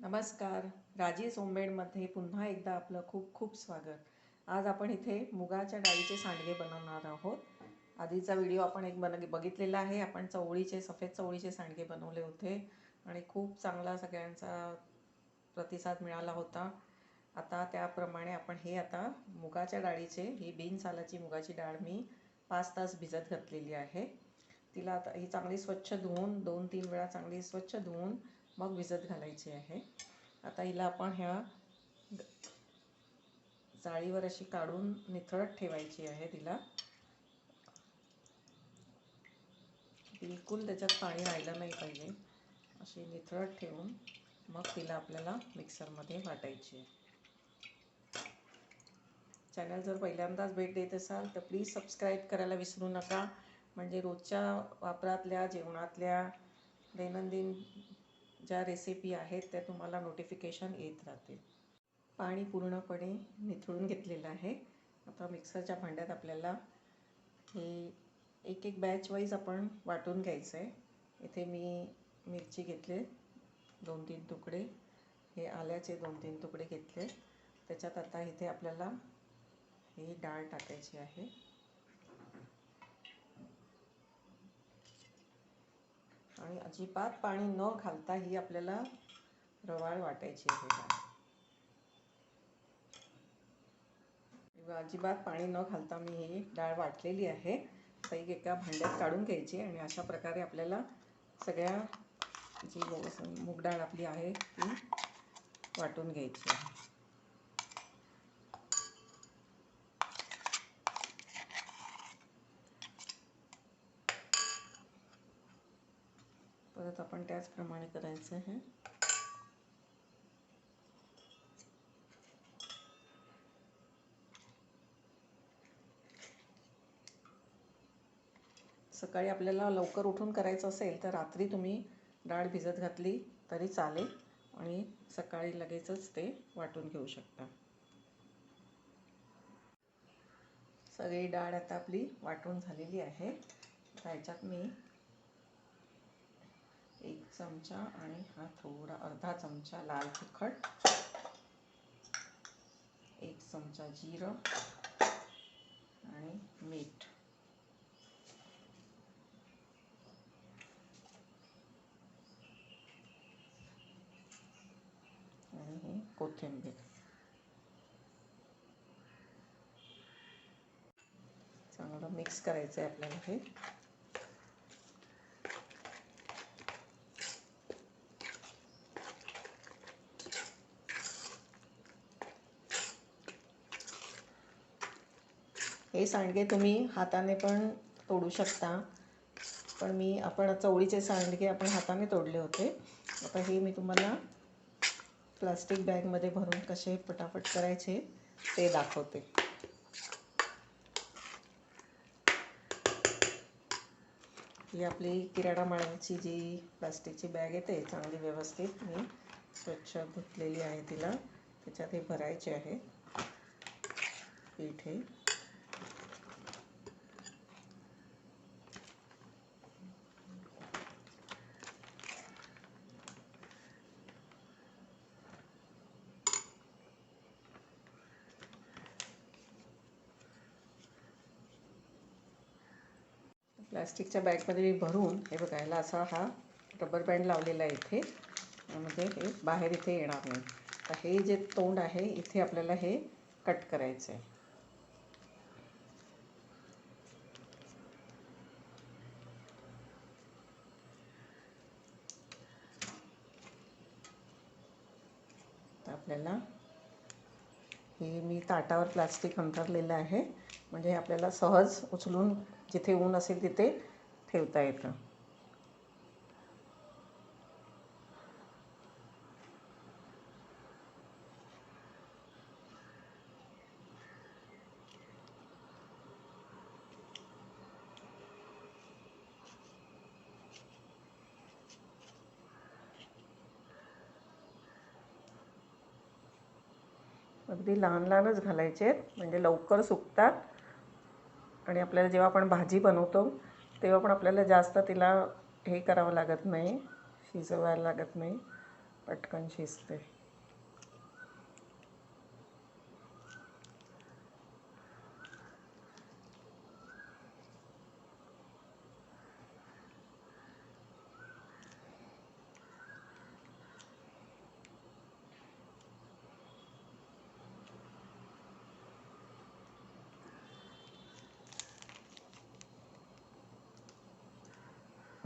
नमस्कार. राजेश होममेडमध्ये पुन्हा एकदा आपलं खूप खूप स्वागत. आज आपण इथे मुगाच्या डाळीचे सांडगे बनवणार आहोत. आधीचा व्हिडिओ आपण एक बन बघितलेला आहे. आपण चवळीचे सफेद चवळीचे सांडगे बनवले होते आणि खूप चांगला सगळ्यांचा प्रतिसाद मिळाला होता. आता त्याप्रमाणे आपण हे आता मुगाच्या डाळीचे ही बिन सालाची मुगाची डाळ मी पाच तास भिजत घातलेली आहे. तिला आता ही चांगली स्वच्छ धुवून दोन तीन वेळा चांगली स्वच्छ धुवून मग भिजत घालायची आहे. आता हिला आपण ह्या जाळीवर अशी काढून निथळत ठेवायची आहे तिला. बिलकुल त्याच्यात पाणी राहिलं नाही पाहिजे. अशी निथळत ठेवून मग तिला आपल्याला मिक्सरमध्ये वाटायची आहे. चॅनल जर पहिल्यांदाच भेट देत असाल तर प्लीज सबस्क्राईब करायला विसरू नका. म्हणजे रोजच्या वापरातल्या जेवणातल्या दैनंदिन ज्या रेसिपी आहेत त्या तुम्हाला नोटिफिकेशन येत राहतील. पाणी पूर्णपणे निथळून घेतलेलं आहे. आता मिक्सरच्या भांड्यात आपल्याला हे एक एक बॅच वाईज आपण वाटून घ्यायचं आहे इथे मी मिरची घेतले दोन तीन तुकडे. हे आल्याचे दोन तीन तुकडे घेतले. त्याच्यात आता इथे आपल्याला ही डाळ टाकायची आहे. आणि अजिबात पाणी न घालता ही आपल्याला रवाळ वाटायची आहे डाळ अजिबात पाणी न घालता मी ही डाळ वाटलेली आहे. तर एक एका भांड्यात काढून घ्यायची आणि अशा प्रकारे आपल्याला सगळ्या जी मूग डाळ आपली आहे ती वाटून घ्यायची आहे. परत आपण त्याचप्रमाणे करायचं आहे. सकाळी आपल्याला लवकर उठून करायचं असेल तर रात्री तुम्ही डाळ भिजत घातली तरी चालेल आणि सकाळी लगेचच ते वाटून घेऊ शकता. सगळी डाळ आता आपली वाटून झालेली आहे. त्याच्यात मी एक चमचा आणि हा थोडा अर्धा चमचा लाल तिखट. एक चमचा जिरं आणि मीठ. आणि हे कोथिंबीर. चांगलं मिक्स करायचं आहे आपल्याला हे. हे सांडगे तुम्ही हाताने पण तोडू शकता. पण मी आपण चवळीचे सांडगे आपण हाताने तोडले होते. आता हे मी तुम्हाला प्लास्टिक बॅगमध्ये भरून कसे पटापट करायचे ते दाखवते. ही आपली किराणा माळ्याची जी प्लास्टिकची बॅग येते चांगली व्यवस्थित मी स्वच्छ धुतलेली आहे तिला. त्याच्यात हे भरायचे आहे. पीठ हे. प्लास्टिकच्या बॅगमध्ये मी भरून हे बघायला असा हा रबर बँड लावलेला आहे इथे. म्हणजे हे बाहेर इथे येणार नाही. तर हे जे तोंड आहे इथे आपल्याला हे कट करायचं आहे आपल्याला हे मी ताटावर प्लास्टिक अंतरलेलं आहे. म्हणजे आपल्याला सहज उचलून जिथे ऊन असेल तिथे ठेवता येतं. अगदी लहान लहानच घालायचे आहेत. म्हणजे लवकर सुकतात. आणि आपल्याला जेव्हा आपण भाजी बनवतो तेव्हा पण आपल्याला जास्त तिला हे करावं लागत नाही शिजवायला लागत नाही पटकन शिजते.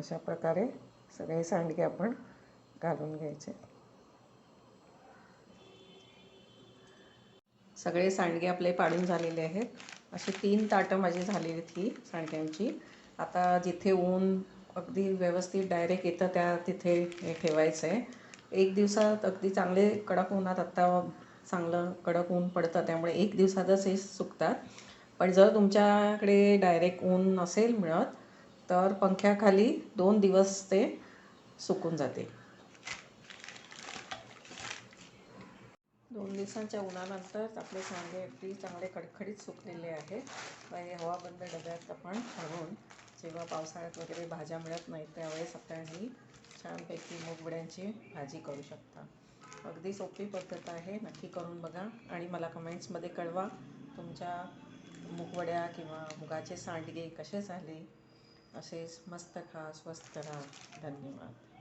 अशा प्रकारे सगळे सांडगे आपण घालून घ्यायचे. सगळे सांडगे आपले पाडून झालेले आहेत. अशी तीन ताटं माझी झालेली आहेत सांडग्यांची. आता जिथे ऊन अगदी व्यवस्थित डायरेक्ट येतं त्या तिथे हे ठेवायचं आहे एक दिवसात अगदी चांगले कडक उन्हात आत्ता चांगलं कडक ऊन पडतं त्यामुळे एक दिवसातच हे सुकतात. पण जर तुमच्याकडे डायरेक्ट ऊन नसेल मिळत तर पंख्याखाली दोन दिवस ते सुकून जाते. दोन दिवसांच्या उन्हानंतर आपले सांगे अगदी चांगले खडखडीत सुकलेले आहेत. व हे हवाबंद डब्यात आपण ठरवून जेव्हा पावसाळ्यात वगैरे भाज्या मिळत नाहीत त्यावेळेस आपण ही छानपैकी मुगवड्यांची भाजी करू शकता. अगदी सोपी पद्धत आहे नक्की करून बघा आणि मला कमेंट्समध्ये कळवा तुमच्या मुगवड्या किंवा मुगाचे सांडगे कसे झाले असेच मस्त खा स्वस्त राहा धन्यवाद.